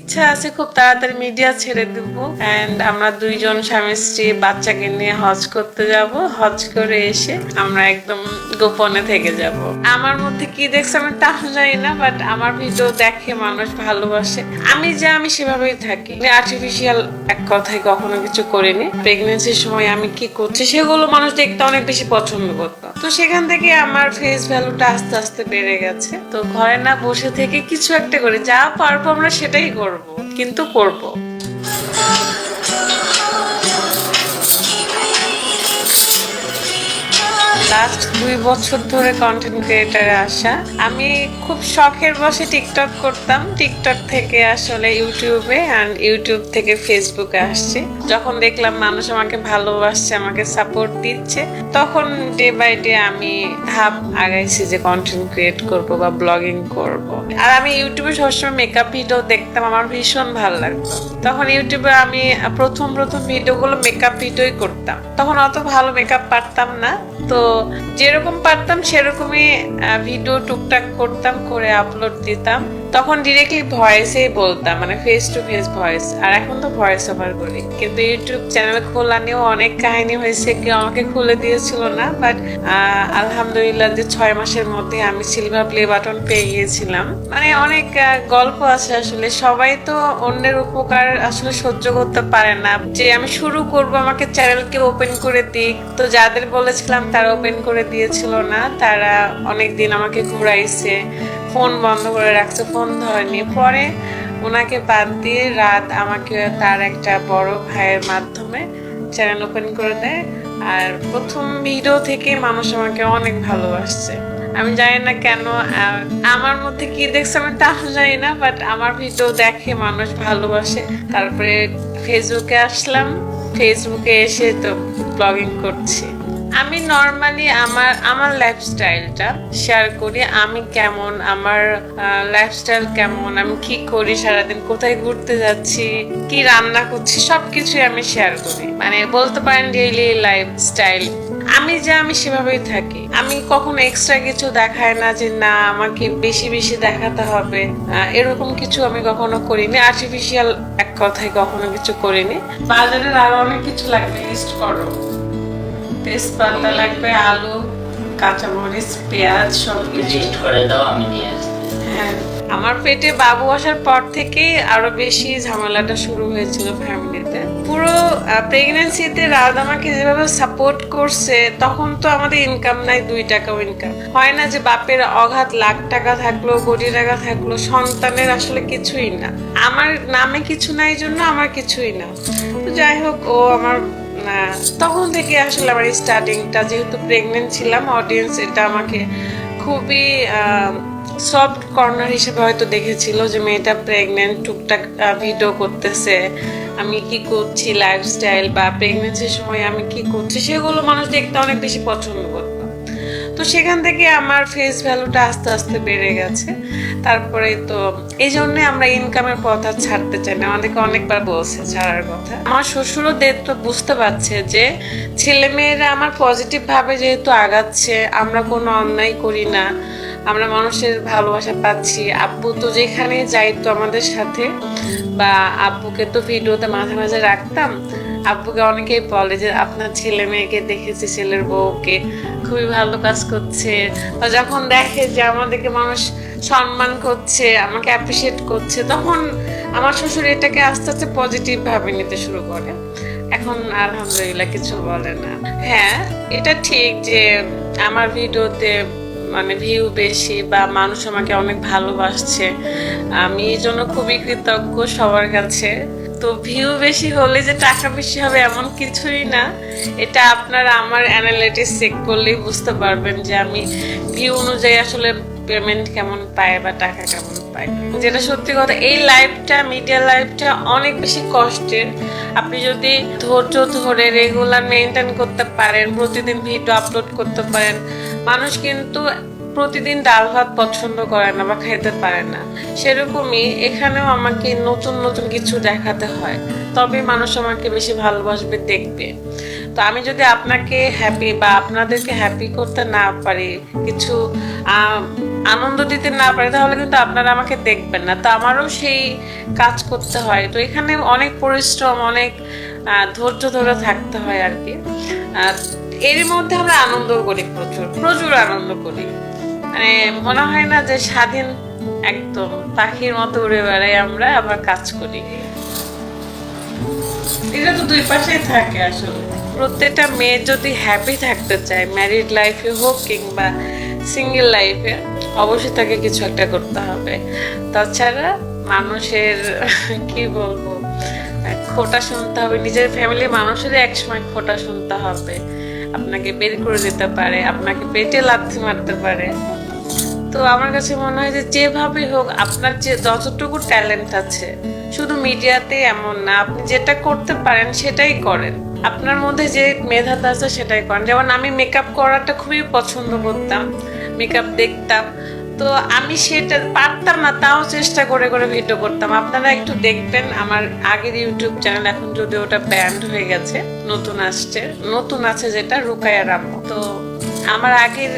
ইচ্ছা আছে খুব তাড়াতাড়ি মিডিয়া ছেড়ে দেব। এন্ড আমরা দুইজন স্বামী স্ত্রী বাচ্চাকে নিয়ে হজ করতে যাব। হজ করে এসে আমরা একদম গোপনে থেকে যাব। আমার মধ্যে কি দেখছে আমি তা জানি না বাট আমার ভিডিও দেখে মানুষ ভালোবাসে। আমি যে আমি সেভাবেই থাকি। আর্টিফিশিয়াল এক কথায় কখনো কিছু করিনি। প্রেগনেন্সির সময় আমি কি করছি, সেগুলো মানুষ দেখতে অনেক বেশি পছন্দ করতো। তো সেখান থেকে আমার ফেস ভ্যালুটা আস্তে আস্তে বেড়ে গেছে। তো ঘরে না বসে থেকে কিছু একটা করে যা পারব আমরা সেটাই করব, কিন্তু করব। লাস্ট দুই বছর ধরে কন্টেন্ট ক্রিয়েটারে আসা। আমি খুব শখের বসে টিকটক করতাম। টিকটক থেকে আসলে ইউটিউবে অ্যান্ড ইউটিউব থেকে ফেসবুকে আসছি। যখন দেখলাম মানুষ আমাকে ভালোবাসছে, আমাকে সাপোর্ট দিচ্ছে, তখন ডে বাই ডে আমি ধাপ আগাইছি যে কন্টেন্ট ক্রিয়েট করব বা ব্লগিং করব। আর আমি ইউটিউবে সবসময় মেকআপ ভিডিও দেখতাম, আমার ভীষণ ভালো লাগতো। তখন ইউটিউবে আমি প্রথম প্রথম ভিডিওগুলো মেকআপ ভিডিওই করতাম। তখন অত ভালো মেকআপ পারতাম না। তো যেরকম পারতাম সেরকমই ভিডিও টুকটাক করতাম করে আপলোড দিতাম। তখন ডিরেক্টলি ভয়েসেই বলতাম মানে ফেস টু ফেস ভয়েস আর এখন তো ভয়েস ওভার করি। কিন্তু ইউটিউব চ্যানেল খোলা নিয়েও অনেক কাহিনী হয়েছে, কেউ আমাকে খুলে দিয়েছিল না বাট আলহামদুলিল্লাহ যে ছয় মাসের মধ্যে আমি সিলভার প্লে বাটন পেয়ে গিয়েছিলাম। মানে অনেক গল্প আছে আসলে, সবাই তো অন্যের উপকার আসলে সহ্য করতে পারে না। যে আমি শুরু করব, আমাকে চ্যানেলকে ওপেন করে দিক, তো যাদের বলেছিলাম তারা ওপেন করে দিয়েছিল না, তারা অনেক দিন আমাকে ঘুরাইছে। ফোন বন্ধ করে রাখছে, ফোন ধরেনি। পরে ওনাকে বাদ দিয়ে রাত আমাকে তার একটা বড় ভাইয়ের মাধ্যমে চ্যানেল ওপেন করে দেয়। আর প্রথম ভিডিও থেকে মানুষ আমাকে অনেক ভালোবাসছে। আমি জানি না কেন আমার মধ্যে কি দেখছে আমি তা জানি না বাট আমার ভিডিও দেখে মানুষ ভালোবাসে। তারপরে ফেসবুকে আসলাম। ফেসবুকে এসে তো ব্লগিং করছি। আমি নর্মালি আমার আমার লাইফস্টাইলটা শেয়ার করি, আমি কেমন, আমার লাইফস্টাইল কেমন, আমি কি করি, সারাদিন কোথায় ঘুরতে যাচ্ছি, কি রান্না করছি, সবকিছুই আমি শেয়ার করি। মানে বলতে পারেন ডেইলি লাইফস্টাইল আমি যা আমি সেভাবেই থাকি। আমি কখনো এক্সট্রা কিছু দেখায় না যে, না, আমাকে বেশি বেশি দেখাতে হবে। এরকম কিছু আমি কখনো করিনি। আর্টিফিশিয়াল এক কথায় কখনো কিছু করিনি। বাজারের আরও অনেক কিছু লাগবে লিস্ট করো। তেজপাতা লাগবে আলু কাঁচামরিচ পেঁয়াজ সব লিস্ট করে দাও আমি নিয়ে হ্যাঁ। আমার পেটে বাবু আসার পর থেকেই আরও বেশি ঝামেলাটা শুরু হয়েছিল ফ্যামিলিতে পুরো প্রেগনেন্সিতে রাত আমাকে যেভাবে সাপোর্ট করছে তখন তো আমাদের ইনকাম নাই দুই টাকাও ইনকাম হয় না যে বাপের অঘাত লাখ টাকা থাকল কোটি টাকা থাকল সন্তানের আসলে কিছুই না। আমার নামে কিছু নাই জন্য আমার কিছুই না। তো যাই হোক ও আমার তখন থেকে আসলে আমার স্টার্টিংটা যেহেতু প্রেগনেন্ট ছিলাম অডিয়েন্স এটা আমাকে খুবই সফট কর্নার হিসেবে হয়তো দেখেছিল যে মেয়েটা প্রেগনেন্ট টুকটাক ভিডিও করতেছে, আমি কি করছি লাইফস্টাইল বা প্রেগনেন্সির সময় আমি কি করছি, সেগুলো মানুষ দেখতে অনেক বেশি পছন্দ করতো। তো সেখান থেকে আমার ফেস ভ্যালুটা আস্তে আস্তে বেড়ে গেছে। তারপরে তো এই জন্য আমরা ইনকামের পথ আর ছাড়তে চাই না। আমাদেরকে অনেকবার বলছে ছাড়ার কথা। আমার শ্বশুরও দেখতো বুঝতে পারছে যে ছেলে মেয়েরা আমার পজিটিভ ভাবে যেহেতু আগাচ্ছে, আমরা কোনো অন্যায় করি না, আমরা মানুষের ভালোবাসা পাচ্ছি। আব্বু তো যেখানে যাই তো আমাদের সাথে, বা আব্বুকে তো ভিডিওতে মাঝে মাঝে রাখতাম। আব্বুকে অনেকেই বলে যে, আপনার ছেলে মেয়েকে দেখেছি, ছেলের বউকে। খুবই ভালো কাজ করছে। যখন দেখে যে আমাদেরকে মানুষ সম্মান করছে, আমাকে অ্যাপ্রিসিয়েট করছে, তখন আমার শ্বশুর এটাকে আস্তে আস্তে পজিটিভ ভাবে নিতে শুরু করে। এখন আলহামদুলিল্লাহ কিছু বলে না। হ্যাঁ এটা ঠিক যে আমার ভিডিওতে মানে ভিউ বেশি বা মানুষ আমাকে অনেক ভালোবাসছে। আমি এই জন্য খুবই কৃতজ্ঞ সবার কাছে। তো ভিউ বেশি হলে যে টাকা বেশি হবে এমন কিছুই না। এটা আপনারা আমার অ্যানালিটিক্স চেক করলেই বুঝতে পারবেন যে আমি ভিউ অনুযায়ী আসলে পেমেন্ট কেমন পায় বা টাকা কেমন পায়। যেটা সত্যি কথা, এই লাইফটা মিডিয়া লাইফটা অনেক বেশি কষ্টের। আপনি যদি ধৈর্য ধরে রেগুলার মেনটেন করতে পারেন, প্রতিদিন ভিডিও আপলোড করতে পারেন, মানুষ কিন্তু প্রতিদিন ডাল ভাত পছন্দ করে না বা খেতে পারে না। সেরকমই এখানেও আমাকে নতুন নতুন কিছু দেখাতে হয়। তবে মানুষ আমাকে বেশি ভালোবাসবে, দেখবে। তো আমি যদি আপনাকে হ্যাপি বা আপনাদেরকে হ্যাপি করতে না পারি, কিছু আনন্দ দিতে না পারি, তাহলে কিন্তু আপনারা আমাকে দেখবেন না। তো আমারও সেই কাজ করতে হয়। তো এখানে অনেক পরিশ্রম, অনেক ধৈর্য ধরে থাকতে হয় আর কি। এর মধ্যে আমরা আনন্দ করি প্রচুর প্রচুর আনন্দ করি। মানে মনে হয় না যে স্বাধীন একদম পাখির মতো উড়ে বেড়াই আমরা, আবার কাজ করি। এটা তো দুই পাশেই থাকে আসলে। প্রত্যেকটা মেয়ে যদি হ্যাপি থাকতে চায় ম্যারিড লাইফে হোক কিংবা সিঙ্গেল লাইফে অবশ্যই তাকে কিছু একটা করতে হবে। তাছাড়া মানুষের, কি বলব, খোটা শুনতে হবে। নিজের ফ্যামিলির মানুষেরই একসময় খোটা শুনতে হবে। আপনাকে বের করে দিতে পারে, আপনাকে পেটে লাথি মারতে পারে। তো আমার কাছে মনে হয় যে যেভাবে হোক আপনার যে যতটুকু ট্যালেন্ট আছে, শুধু মিডিয়াতে এমন না, আপনি যেটা করতে পারেন সেটাই করেন। আপনার মধ্যে যে মেধাটা আছে সেটাই করেন। যেমন আমি মেকআপ করাটা খুবই পছন্দ করতাম মেকআপ দেখতাম। তো আমি সেটা পারতাম না, তাও চেষ্টা করে করে ভিডিও করতাম। আপনারা একটু দেখবেন আমার আগের ইউটিউব চ্যানেল এখন যদি ওটা ব্যান্ড হয়ে গেছে, নতুন আসছে। নতুন আছে যেটা রুকায়া রাম্মু তো আমার আগের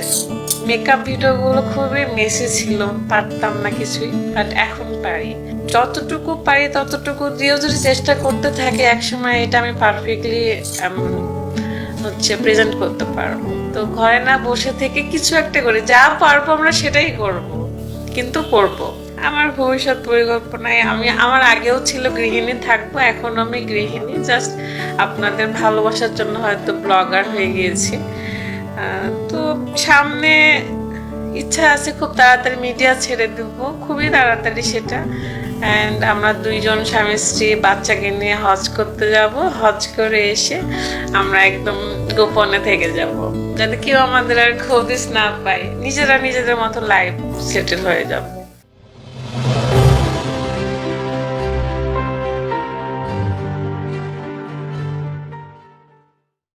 মেকআপ ভিডিওগুলো খুবই মেসি ছিল, পারতাম না কিছুই বাট এখন পারি। যতটুকু পারি ততটুকু দিয়েও যদি চেষ্টা করতে থাকে, একসময় এটা আমি পারফেক্টলি হচ্ছে প্রেজেন্ট করতে পারব। তো ঘরে না বসে থেকে কিছু একটা করি, যা পারব আমরা সেটাই করব, কিন্তু করব। আমার ভবিষ্যৎ পরিকল্পনায় আমি, আমার আগেও ছিল গৃহিণী, থাকব এখন আমি গৃহিণী জাস্ট আপনাদের ভালোবাসার জন্য হয়তো ব্লগার হয়ে গিয়েছি। তো সামনে ইচ্ছা আছে খুব তাড়াতাড়ি মিডিয়া ছেড়ে দেব, খুবই তাড়াতাড়ি সেটা। অ্যান্ড আমরা দুইজন স্বামী স্ত্রী বাচ্চাকে নিয়ে হজ করতে যাব। হজ করে এসে আমরা একদম গোপনে থেকে যাব, যাতে কেউ আমাদের আর খোঁজ না পায়। নিজেরা নিজেদের মতো লাইফ সেটেল হয়ে যাবে।